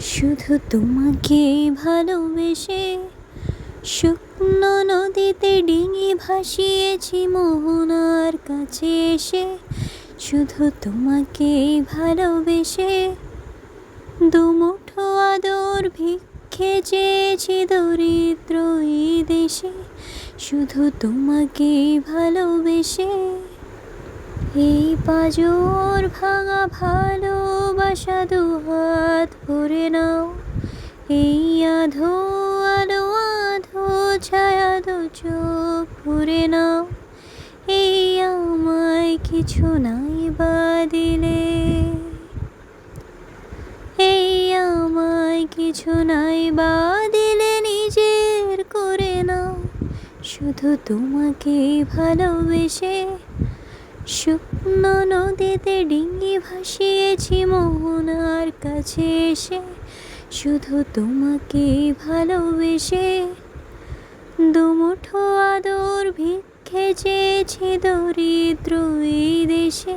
শুধু তোমাকে ভালোবেসে শুকনো নদীতে ডিঙি ভাসিয়েছি মোহনার কাছে এসে। শুধু তোমাকে ভালোবেসে দুমুঠো আদর ভিক্ষে চেয়েছি দরিদ্র এই দেশে। শুধু তোমাকে ভালোবেসে এই পাজর ভাঙা ভালোবাসা দু হাত ভরে নাও। এই আধো আলো, আধো ছায়া দু চোখ ভরে নাও। এই আমায় কিছু নাই বা দিলে এই আমায় কিছু নাই বা দিলে নিজের করে নাও। শুধু তোমাকে ভালোবেসে শুকনো নদীতে ডিঙ্গি ভাসিয়েছি মোহনার কাছে এসে। শুধু তোমাকে ভালোবেসে দুমুঠো আদর ভিক্ষে চেয়েছি দরিদ্র এই দেশে।